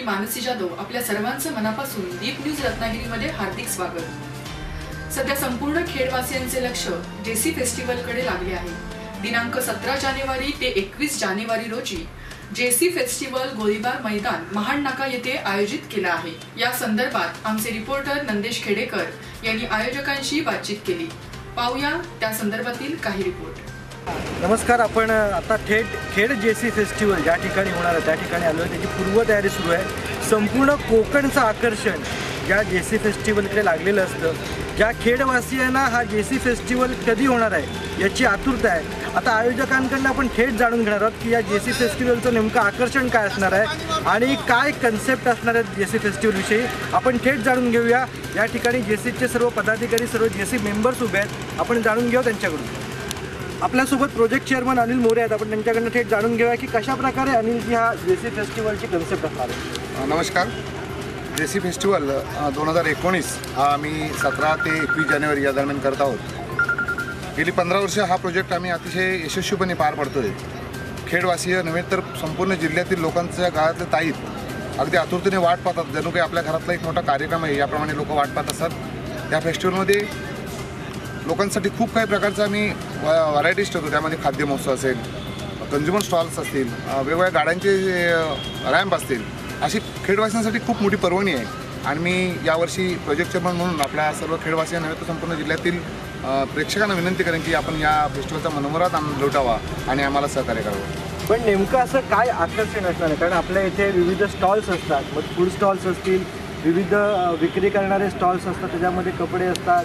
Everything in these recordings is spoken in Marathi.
मी मानसी जाधव आपल्या सर्वांचं मनापासून दीप न्यूज रत्नागिरीमध्ये हार्दिक स्वागत. सध्या संपूर्ण खेडवासियांचे लक्ष जेसी फेस्टिवलकडे लागले आहे. दिनांक सतरा जानेवारी ते एकवीस जानेवारी रोजी जेसी फेस्टिवल गोळीबार मैदान महाड नाका येथे आयोजित केला आहे. या संदर्भात आमचे रिपोर्टर नंदेश खेडेकर यांनी आयोजकांशी बातचीत केली. पाहूया त्या संदर्भातील काही रिपोर्ट. नमस्कार आपण आता थेट खेड जे सी फेस्टिवल ज्या ठिकाणी होणार आहे त्या ठिकाणी आलो आहे. त्याची पूर्वतयारी सुरू आहे. संपूर्ण कोकणचं आकर्षण ज्या जे सी फेस्टिवलकडे लागलेलं असतं ज्या खेडवासियांना हा जे सी फेस्टिवल कधी होणार आहे याची आतुरता आहे. आता आयोजकांकडनं आपण थेट जाणून घेणार आहोत की या जे सी फेस्टिवलचं नेमकं आकर्षण काय असणार आहे आणि काय कन्सेप्ट असणार आहेत जे सी फेस्टिवलविषयी आपण थेट जाणून घेऊया. या ठिकाणी जे सीचे सर्व पदाधिकारी सर्व जे सी मेंबर्स उभे आहेत. आपण जाणून घेऊ त्यांच्याकडून. आपल्यासोबत प्रोजेक्ट चेअरमन अनिल मोरे आहेत. आपण त्यांच्याकडनं थेट जाणून घेऊया की कशा प्रकारे अनिलजी हा जेसी फेस्टिवलची कन्सेप्ट असणार आहे. नमस्कार. जे सी फेस्टिवल दोन हजार एकोणीस हा आम्ही सतरा ते एकवीस जानेवारी या दरम्यान करत आहोत. गेली पंधरा वर्ष हा प्रोजेक्ट आम्ही अतिशय यशस्वीपणे पार पडतोय. खेडवासीय नव्हे तर संपूर्ण जिल्ह्यातील लोकांच्या गाळातले ताईत अगदी आतुरतेने वाट पाहतात. जणू काही आपल्या घरातला एक मोठा कार्यक्रम आहे याप्रमाणे लोक वाट पाहत असतात या फेस्टिवलमध्ये लोकांसाठी खूप काही प्रकारचं आम्ही व्हरायटीज ठेवतो. त्यामध्ये खाद्य महोत्सव असेल कन्झ्युमर स्टॉल्स असतील वेगवेगळ्या गाड्यांचे रॅम्प असतील अशी खेडवासियांसाठी खूप मोठी पर्वणी आहे. आणि मी यावर्षी प्रोजेक्ट चेअरमन म्हणून आपल्या सर्व खेडवासियांना नव्हे तर संपूर्ण जिल्ह्यातील प्रेक्षकांना विनंती करेन की आपण या फेस्टिवलचा मनोमरात आनंद लुटावा आणि आम्हाला सहकार्य करावं. पण नेमकं असं काय आकर्षण असणार आहे? कारण आपल्या इथे विविध स्टॉल्स असतात. मग फूड स्टॉल्स असतील विविध विक्री करणारे स्टॉल्स असतात त्याच्यामध्ये कपडे असतात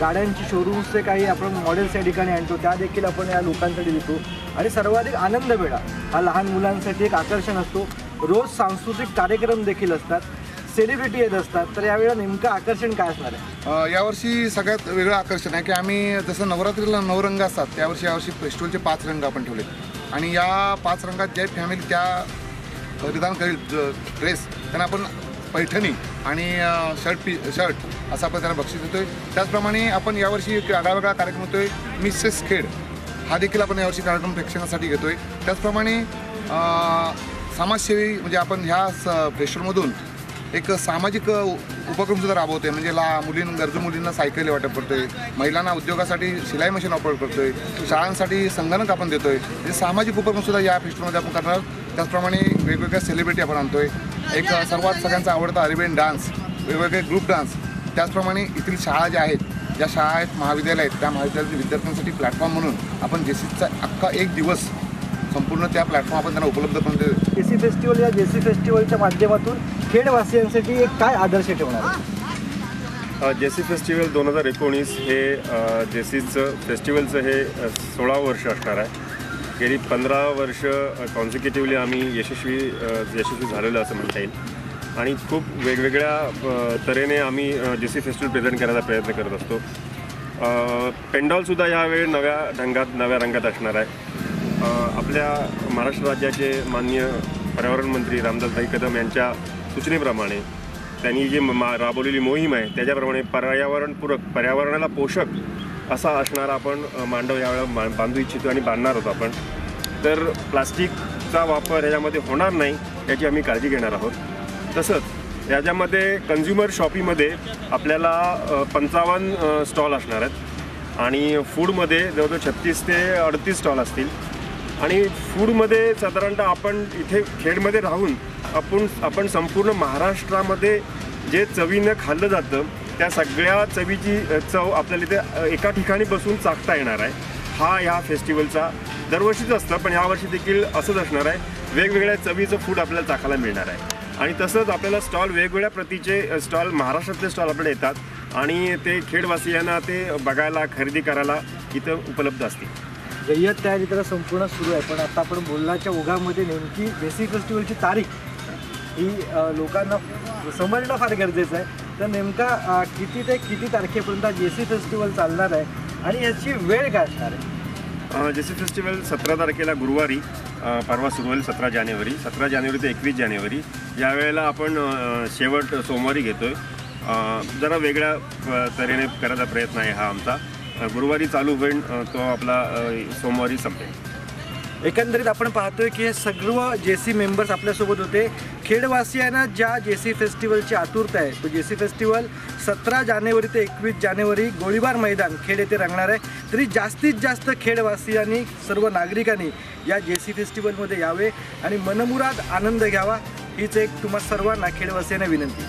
गाड्यांची शोरूम्सचे काही आपण मॉडेल्स या ठिकाणी आणतो त्या देखील आपण या लोकांसाठी देतो. आणि सर्वाधिक आनंद वेळा हा लहान मुलांसाठी एक आकर्षण असतो. रोज सांस्कृतिक कार्यक्रम देखील असतात सेलिब्रिटी येत असतात तर यावेळेला नेमकं आकर्षण काय असणार आहे? यावर्षी सगळ्यात वेगळं आकर्षण आहे की आम्ही जसं नवरात्रीला नऊ रंग असतात त्यावर्षी यावर्षी फेस्टिवलचे पाच रंग आपण ठेवले आणि या पाच रंगात जे फॅमिली त्या परिधान करेल ड्रेस त्यांना आपण पैठणी आणि शर्ट पी शर्ट असं आपण त्यांना बक्षीस देतोय. त्याचप्रमाणे आपण यावर्षी एक आगळावेगळा कार्यक्रम होतोय. मिसेस खेड हा देखील आपण यावर्षी कार्यक्रम प्रेक्षकांसाठी घेतोय. त्याचप्रमाणे समाजसेवी म्हणजे आपण ह्या स फेस्टिवलमधून एक सामाजिक उपक्रमसुद्धा राबवतो आहे म्हणजे ला मुलीं गरजू मुलींना सायकल वाटप करतोय. महिलांना उद्योगासाठी शिलाई मशीन ऑपरेट करतोय. शाळांसाठी संगणक आपण देतोय. म्हणजे सामाजिक उपक्रम सुद्धा या फेस्टिवलमध्ये आपण करणार त्याचप्रमाणे वेगवेगळ्या सेलिब्रिटी आपण आणतोय. एक सर्वात सगळ्यांचा आवडता अरेबियन डान्स वेगवेगळे ग्रुप डान्स. त्याचप्रमाणे येथील शाळा ज्या आहेत ज्या शाळा आहेत महाविद्यालय आहेत त्या महाविद्यालयातील विद्यार्थ्यांसाठी प्लॅटफॉर्म म्हणून आपण जेसीचा अख्खा एक दिवस संपूर्ण त्या प्लॅटफॉर्म आपण त्यांना उपलब्ध करून देतो जेसी फेस्टिवल या जेसी फेस्टिवलच्या माध्यमातून खेडवासियांसाठी एक काय आदर्श ठेवणार आहे? जे सी फेस्टिवल दोन हजार एकोणीस हे जे सीचं फेस्टिवलचं हे अ, सोळावं वर्ष असणार आहे. गेली पंधरा वर्ष कॉन्झिक्युटिव्हली आम्ही यशस्वी यशस्वी झालेलं असं म्हणता येईल. आणि खूप वेगवेगळ्या तऱ्हेने आम्ही जे सी फेस्टिवल प्रेझेंट करायचा प्रयत्न करत असतो. पेंडॉलसुद्धा यावेळी नव्या ढंगात नव्या रंगात असणार आहे. आपल्या महाराष्ट्र राज्याचे माननीय पर्यावरण मंत्री रामदासभाई कदम यांच्या सूचनेप्रमाणे त्यांनी जी मा राबवलेली मोहीम आहे त्याच्याप्रमाणे पर्यावरणपूरक पर्यावरणाला पोषक असा असणारा आपण मांडव यावेळेला बांधू इच्छितो आणि बांधणार आहोत आपण. तर प्लास्टिकचा वापर ह्याच्यामध्ये होणार नाही याची आम्ही काळजी घेणार आहोत. तसंच याच्यामध्ये कन्झ्युमर शॉपीमध्ये आपल्याला पंचावन्न स्टॉल असणार आहेत. आणि फूडमध्ये जवळजवळ छत्तीस ते अडतीस स्टॉल असतील. आणि फूडमध्ये साधारणतः आपण इथे खेडमध्ये राहून आपण आपण संपूर्ण महाराष्ट्रामध्ये जे चवीनं खाल्लं जातं त्या सगळ्या चवीची चव आपल्याला इथे एका ठिकाणी बसून चाखता येणार आहे. हा या फेस्टिवलचा दरवर्षीच असतं पण यावर्षी देखील असंच असणार आहे. वेगवेगळ्या चवीचं फूड आपल्याला चाखायला मिळणार आहे. आणि तसंच आपल्याला स्टॉल वेगवेगळ्या प्रतीचे स्टॉल महाराष्ट्रातले स्टॉल आपल्याला येतात. आणि ते खेडवासियांना ते बघायला खरेदी करायला इथं उपलब्ध असतील. जय्यत तयारी तर संपूर्ण सुरू आहे. पण आता आपण बोलण्याच्या ओघामध्ये नेमकी बेसिक फेस्टिवलची तारीख ही लोकांना समजणं फार गरजेचं आहे. तर नेमका किती ते किती तारखेपर्यंत जे सी फेस्टिवल चालणार आहे आणि याची वेळ काय असणार आहे? जे सी फेस्टिवल सतरा तारखेला गुरुवारी परवा सुरू होईल सतरा जानेवारी. सतरा जानेवारी ते एकवीस जानेवारी. यावेळेला आपण शेवट सोमवारी घेतो आहे जरा वेगळ्या तऱ्हेने करायचा प्रयत्न आहे हा आमचा. गुरुवारी चालू होईल तो आपला सोमवारी संपेल. एकंदरीत आपण पाहतोय की हे सर्व जे सी मेंबर्स आपल्यासोबत होते. खेडवासियांना ज्या जे सी फेस्टिवलची आतुरता आहे. तो जे सी फेस्टिवल सतरा जानेवारी ते एकवीस जानेवारी गोळीबार मैदान खेड येथे रंगणार आहे. तरी जास्तीत जास्त खेडवासियांनी सर्व नागरिकांनी या जे सी फेस्टिवलमध्ये यावे आणि मनमुराद आनंद घ्यावा हीच एक तुम्हा सर्वांना खेडवासियांना विनंती.